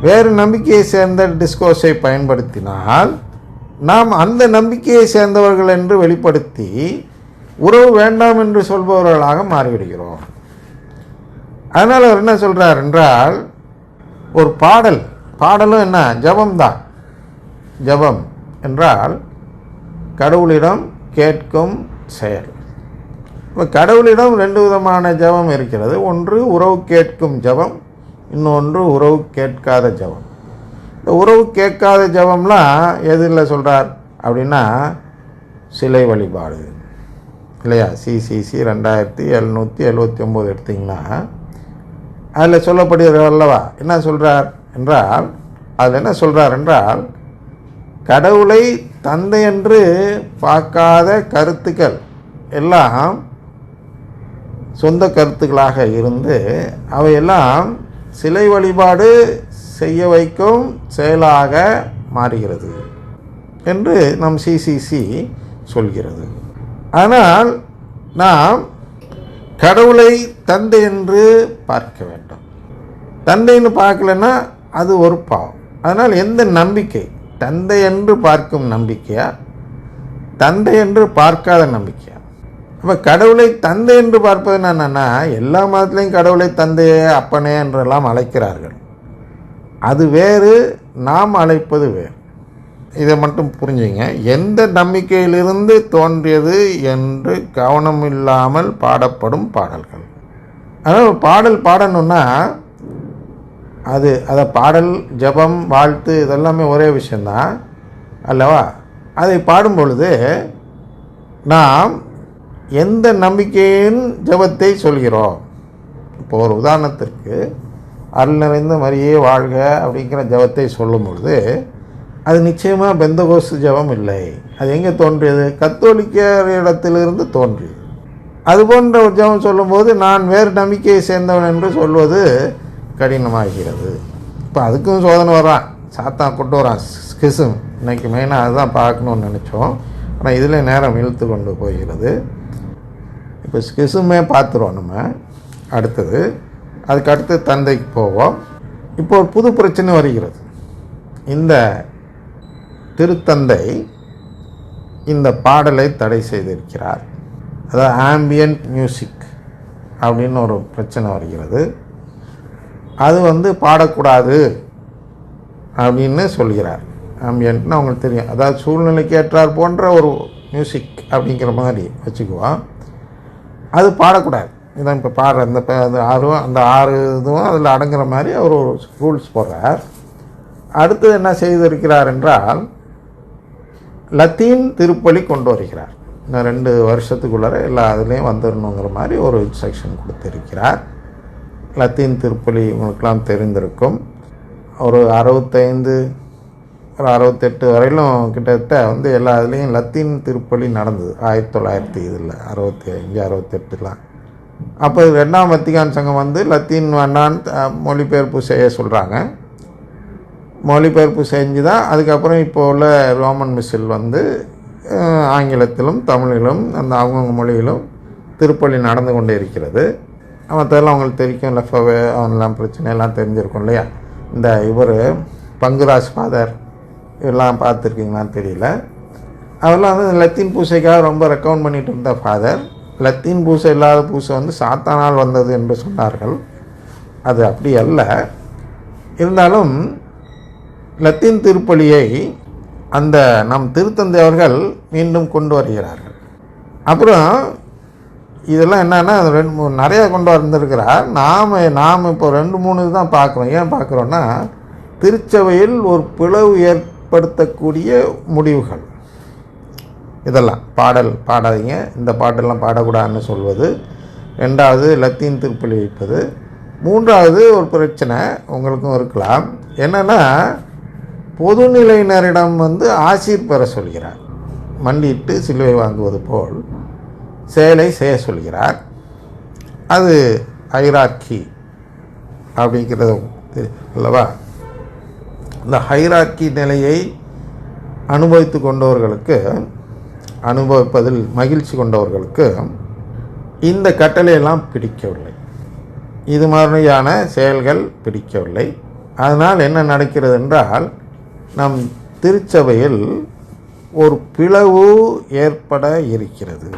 வேறு நம்பிக்கையை சேர்ந்த டிஸ்கோஸை பயன்படுத்தினால் நாம் அந்த நம்பிக்கையை சேர்ந்தவர்கள் என்று வெளிப்படுத்தி உறவு வேண்டாம் என்று சொல்பவர்களாக மாறிவிடுகிறோம். அதனால் அவர் என்ன சொல்கிறார் என்றால் ஒரு பாடல் பாடலும் என்ன? ஜபம்தான். ஜபம் என்றால் கடவுளிடம் கேட்கும் செயல். இப்போ கடவுளிடம் ரெண்டு விதமான ஜபம் இருக்கிறது. ஒன்று உறவு கேட்கும் ஜபம் இன்னொன்று உறவு கேட்காத ஜபம். இந்த உறவு கேட்காத ஜபம்லாம் எதில் சொல்கிறார் அப்படின்னா சிலை வழிபாடு. இல்லையா? சிசிசி ரெண்டாயிரத்தி எழுநூற்றி எழுபத்தி ஒம்பது எடுத்திங்கன்னா அதில் சொல்லப்படுகிறது அல்லவா? என்ன சொல்கிறார் என்றால் அதில் என்ன சொல்கிறார் என்றால் கடவுளை தந்தை என்று பார்க்காத கருத்துக்கள் எல்லாம் சொந்த கருத்துக்களாக இருந்து அவையெல்லாம் சிலை வழிபாடு செய்ய வைக்கும் செயலாக மாறுகிறது என்று நம் சிசிசி சொல்கிறது. ஆனால் நாம் கடவுளை தந்தை என்று பார்க்க வேண்டும். தந்தைன்னு பார்க்கலன்னா அது ஒரு பாவம். அதனால் எந்த நம்பிக்கை? தந்தை என்று பார்க்கும் நம்பிக்கையா? தந்தை என்று பார்க்காத நம்பிக்கையா? அப்போ கடவுளை தந்தை என்று பார்ப்பது என்னென்னா எல்லா மதத்துலேயும் கடவுளை தந்தையே அப்பனே என்றெல்லாம் அழைக்கிறார்கள். அது வேறு நாம் அழைப்பது வேறு. இதை மட்டும் புரிஞ்சுங்க. எந்த நம்பிக்கையிலிருந்து தோன்றியது என்று கவனம் இல்லாமல் பாடப்படும் பாடல்கள். அதாவது பாடல் பாடணுன்னா அது அதை பாடல் ஜபம் வாழ்த்து இதெல்லாமே ஒரே விஷயந்தான் அல்லவா? அதை பாடும் பொழுது நாம் எந்த நம்பிக்கையின் ஜபத்தை சொல்கிறோம்? இப்போ ஒரு உதாரணத்திற்கு அருள் நிறைந்த மரியே வாழ்க அப்படிங்கிற ஜபத்தை சொல்லும் பொழுது அது நிச்சயமாக பெந்தகோஸ்து ஜபம் இல்லை. அது எங்கே தோன்றியது? கத்தோலிக்கர் இடத்திலிருந்து தோன்றியது. அது போன்ற ஒரு ஜபம் சொல்லும்போது நான் வேறு நம்பிக்கையை சேர்ந்தவன் என்று சொல்வது கடினமாகிறது. இப்போ அதுக்கும் சோதனை வரான் சாத்தான் கொண்டு வரான். ஸ்கிசம் இன்றைக்கி மெயினாக அதுதான் பார்க்கணுன்னு நினச்சோம். ஆனால் இதில் நேரம் இழுத்து கொண்டு போகிறது. இப்போ ஸ்கிசுமே பார்த்துருவோம் நம்ம. அடுத்தது அதுக்கு அடுத்து தந்தைக்கு போவோம். இப்போ ஒரு புது பிரச்சனை வருகிறது. இந்த திருத்தந்தை இந்த பாடலை தடை செய்திருக்கிறார். அதாவது ஆம்பியன்ட் மியூசிக் அப்படின்னு ஒரு பிரச்சனை வருகிறது. அது வந்து பாடக்கூடாது அப்படின்னு சொல்கிறார். ஆம்பியன்ட்னு அவங்களுக்கு தெரியும். அதாவது சூழ்நிலைக்கு ஏற்றார் போன்ற ஒரு மியூசிக் அப்படிங்கிற மாதிரி வச்சுக்குவோம். அது பாடக்கூடாது. இதான் இப்போ பாடுற அந்த இப்போ அந்த ஆறும் அந்த ஆறு இதுவும் அதில் அடங்குற மாதிரி அவர் ஒரு ரூல்ஸ் போடுறார். அடுத்தது என்ன செய்திருக்கிறார் என்றால் லத்தீன் திருப்பலி கொண்டு வருகிறார். இன்னும் ரெண்டு வருஷத்துக்குள்ளார எல்லா அதுலேயும் வந்துடணுங்கிற மாதிரி ஒரு இன்ஸ்ட்ரக்ஷன் கொடுத்துருக்கிறார். லத்தீன் திருப்பலி உங்களுக்கெல்லாம் தெரிந்திருக்கும். ஒரு அறுபத்தைந்து ஒரு அறுபத்தெட்டு வரையிலும் கிட்டத்தட்ட வந்து எல்லா இதுலேயும் லத்தீன் திருப்பலி நடந்தது. ஆயிரத்தி தொள்ளாயிரத்தி இதில் அறுபத்தி அஞ்சு அறுபத்தெட்டுலாம் அப்போ ரெண்டாம் வத்திகான் சங்கம் வந்து லத்தீன் வேண்டான்னு மொழிபெயர்ப்பு செய்ய சொல்கிறாங்க மொழிபெயர்ப்பு செஞ்சு தான் அதுக்கப்புறம் இப்போ உள்ள ரோமன் மிஷில் வந்து ஆங்கிலத்திலும் தமிழிலும் அந்த அவங்கவுங்க மொழியிலும் திருப்பலி நடந்து கொண்டே இருக்கிறது. மற்றெல்லாம் அவங்களுக்கு தெரிக்கும் லெஃபவே அவங்களாம் பிரச்சனை எல்லாம் தெரிஞ்சிருக்கும் இல்லையா? இந்த இவர் பங்குராஜ் ஃபாதர் இதெல்லாம் பார்த்துருக்கீங்களான்னு தெரியல. அதெல்லாம் வந்து லத்தீன் பூசைக்காக ரொம்ப ரெக்கமெண்ட் பண்ணிட்டு இருந்த ஃபாதர் லத்தீன் பூசை இல்லாத பூசை வந்து சாத்தானால் வந்தது என்று சொன்னார்கள். அது அப்படி அல்ல. இருந்தாலும் லத்தீன் திருப்பலியை அந்த நம் திருத்தந்தை அவர்கள் மீண்டும் கொண்டு வருகிறார்கள். அப்புறம் இதெல்லாம் என்னென்னா அது ரெண்டு மூணு நிறைய கொண்டு வந்திருக்கிறார். நாம் நாம் இப்போ ரெண்டு மூணு தான் பார்க்குறோம். ஏன் பார்க்குறோன்னா திருச்சபையில் ஒரு பிளவு ஏற்படுத்தக்கூடிய முடிவுகள். இதெல்லாம் பாடல் பாடாதீங்க. இந்த பாட்டெல்லாம் பாடக்கூடாதுன்னு சொல்வது. ரெண்டாவது லத்தீன் திருப்பலி வைப்பது மூன்றாவது ஒரு பிரச்சனை உங்களுக்கும் இருக்கலாம். என்னென்னா பொதுநிலையினரிடம் வந்து ஆசீர் பெற சொல்கிறார். மண்டிட்டு சிலுவை வாங்குவது போல் செயலை செய்ய சொல்கிறார். அது ஐராக்கி அப்படிங்கிறது அல்லவா? இந்த ஹைராக்கி நிலையை அனுபவித்து கொண்டவர்களுக்கு அனுபவிப்பதில் மகிழ்ச்சி கொண்டவர்களுக்கு இந்த கட்டளையெல்லாம் பிடிக்கவில்லை. இது மாதிரியான செயல்கள் பிடிக்கவில்லை. அதனால் என்ன நடக்கிறது என்றால் நம் திருச்சபையில் ஒரு பிளவு ஏற்பட இருக்கிறது.